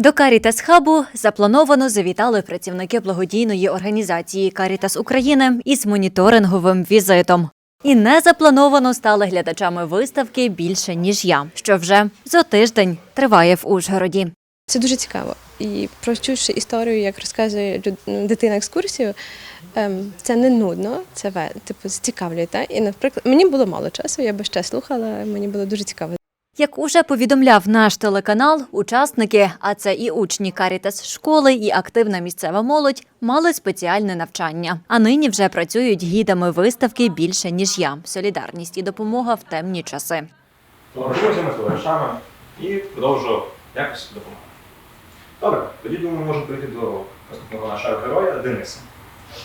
До Карітас Хабу заплановано завітали працівники благодійної організації Карітас України із моніторинговим візитом. І не заплановано стали глядачами виставки більше ніж я, що вже за тиждень триває в Ужгороді. Це дуже цікаво. І прочувши історію, як розказує дитина екскурсію, ем, це не нудно, це типу зацікавлює. Та? І, наприклад, мені було мало часу, я би ще слухала, мені було дуже цікаво. Як уже повідомляв наш телеканал, учасники, а це і учні Карітас школи, і активна місцева молодь, мали спеціальне навчання. А нині вже працюють гідами виставки більше ніж я. Солідарність і допомога в темні часи. друзями, товаришами і продовжу якось допомагати. Добре, тоді думаю, можемо перейти до наступного нашого героя Дениса.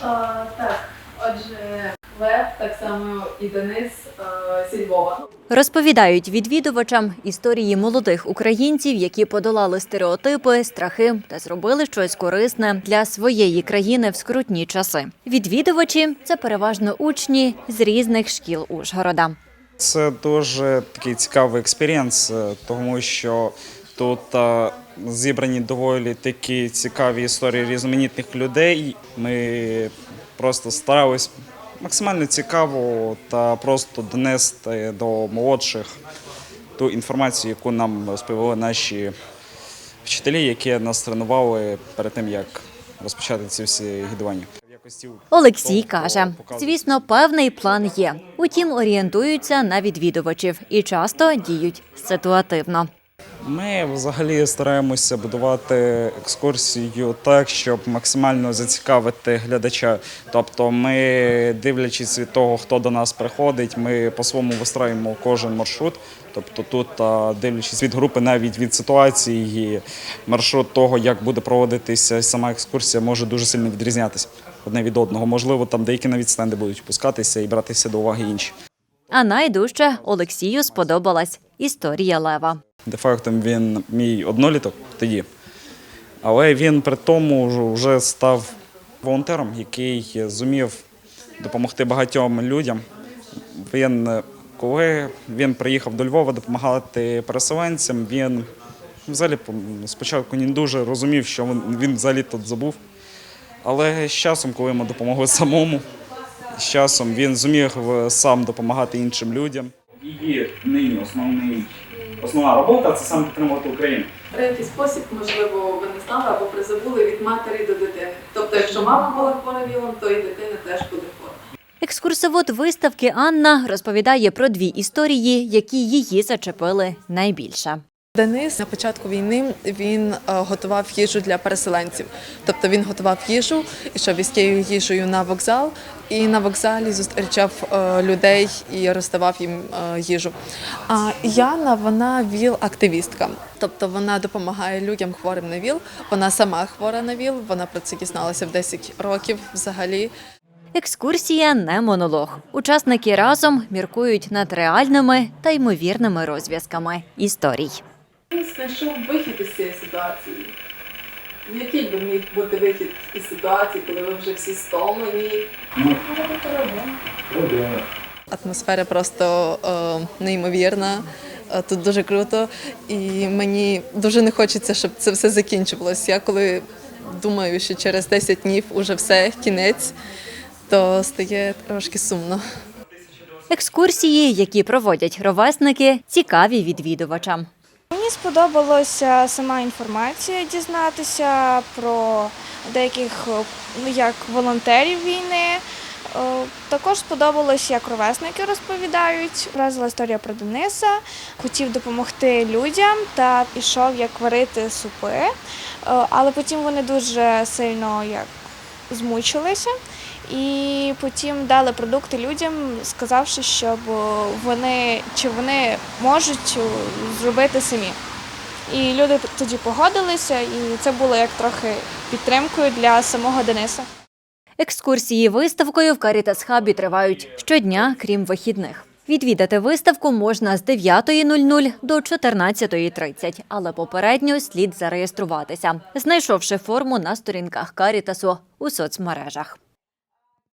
А, так, отже, Лев, так само і Денис а, зі Львова. Розповідають відвідувачам історії молодих українців, які подолали стереотипи, страхи та зробили щось корисне для своєї країни в скрутні часи. Відвідувачі це переважно учні з різних шкіл Ужгорода. Це дуже такий цікавий експірієнс, е, тому що тут е, зібрані доволі такі цікаві історії різноманітних людей. Ми просто старались максимально цікаво та просто донести до молодших ту інформацію, яку нам розповіли наші вчителі, які нас тренували перед тим, як розпочати ці всі гідування. Олексій каже: звісно, певний план є. Утім, орієнтуються на відвідувачів і часто діють ситуативно. Ми взагалі стараємося будувати екскурсію так, щоб максимально зацікавити глядача. Тобто, ми, дивлячись від того, хто до нас приходить, ми по-своєму вистроїмо кожен маршрут. Тобто тут, дивлячись від групи, навіть від ситуації, маршрут того, як буде проводитися сама екскурсія, може дуже сильно відрізнятися одне від одного. Можливо, там деякі навіть стенди будуть впускатися і братися до уваги інші. А найдужче Олексію сподобалась історія Лева. Де-факто він мій одноліток тоді. Але він при тому вже став волонтером, який зумів допомогти багатьом людям. Він, коли він приїхав до Львова допомагати переселенцям, він взагалі спочатку не дуже розумів, що він, взагалі тут забув. Але з часом, коли йому допомогли самому, з часом він зумів е, сам допомагати іншим людям. Її нині основний основна робота це саме підтримувати Україну. Третій спосіб, можливо, ви не знали або призабули від матері до дитини. Тобто, якщо мама була хвора вілом, то і дитина теж буде хвора. Екскурсовод виставки Анна розповідає про дві історії, які її зачепили найбільше. Денис на початку війни він е, готував їжу для переселенців. Тобто він готував їжу, ішов із тією їжею на вокзал, і на вокзалі зустрічав е, людей і роздавав їм е, їжу. А Яна вона ВІЛ-активістка. Тобто вона допомагає людям хворим на ВІЛ. Вона сама хвора на ВІЛ. Вона про це дізналася в 10 років взагалі. Екскурсія не монолог. Учасники разом міркують над реальними та ймовірними розв'язками історій. Він знайшов вихід із цієї ситуації. Який би міг бути вихід із ситуації, коли ви вже всі стомлені? Атмосфера просто е, неймовірна. Е, Тут дуже круто, і мені дуже не хочеться, щоб це все закінчувалося. Я коли думаю, що через 10 днів уже все, кінець, то стає трошки сумно. Екскурсії, які проводять ровесники, цікаві відвідувачам. Мені сподобалося сама інформація дізнатися про деяких ну, як волонтерів війни. Е, Також сподобалось, як ровесники розповідають. Вразила історія про Дениса, хотів допомогти людям та пішов як варити супи, Е, але потім вони дуже сильно як змучилися. І потім дали продукти людям, сказавши, щоб вони чи вони можуть зробити самі. І люди тоді погодилися, і це було як трохи підтримкою для самого Дениса. Екскурсії виставкою в Карітас Хабі тривають щодня, крім вихідних. Відвідати виставку можна з 9.00 до 14.30, але попередньо слід зареєструватися, знайшовши форму на сторінках Карітасу у соцмережах.